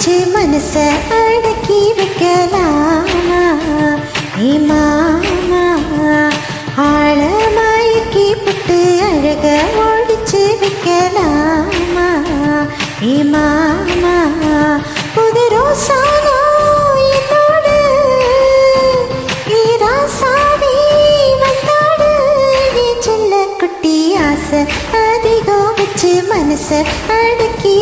വച്ച് മനസ്സ് അടക്കി വെക്കലാമ ഹേ പുട്ട് അഴക ഒഴിച്ച് വെക്കലാമ ഈ ഈ അധികം വെച്ച് മനസ്സ് അടക്കി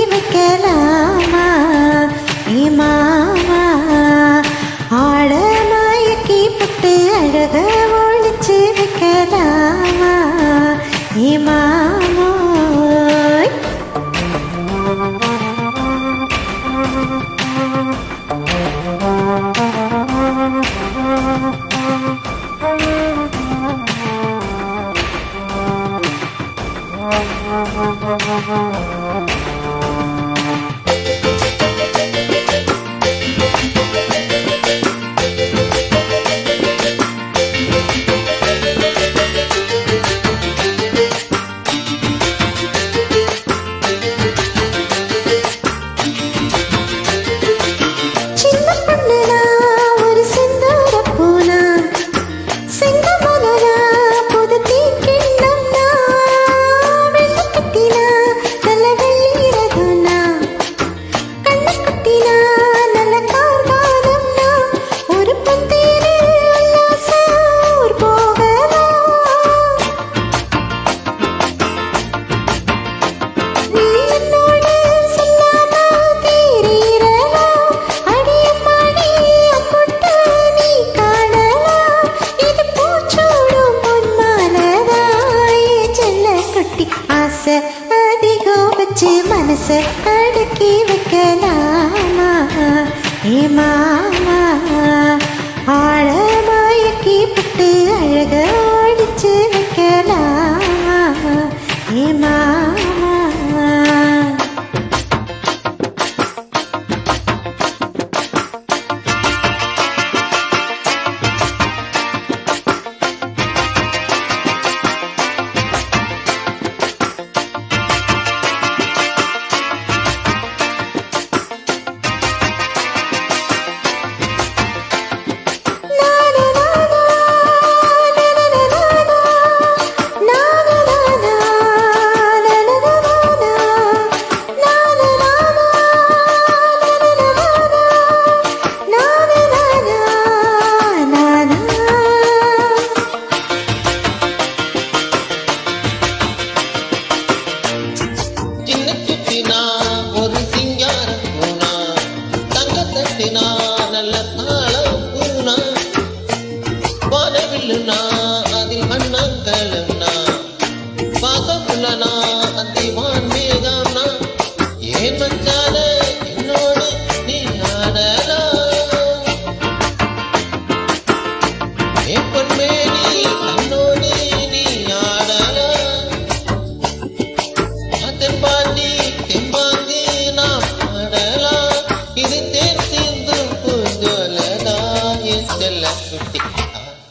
மனச அடக்கி வைக்கலாமா? ஏ மாமா ஆழமாயக்கி புட்டு அழக அடிச்சு வைக்கலாம்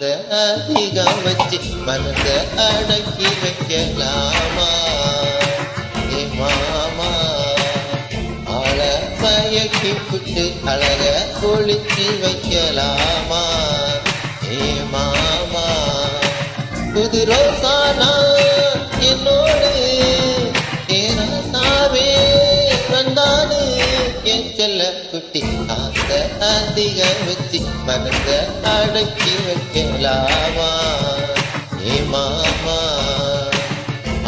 அதிகம் வச்சு மனச அடக்கி வைக்கலாமா? ஏ மாமா ஆள மயக்கி புட்டு அழக கொளிச்சு வைக்கலாமா? ஏ மாமா புது ரோசானா வச்சு மனச அடக்கி வைக்கலாமா? ஏ மாமா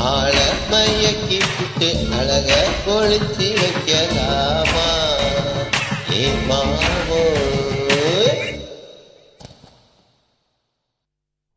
ஆள மயக்கி புட்டு அழக பொழிச்சு வைக்கலாமா? ஏ மாமோ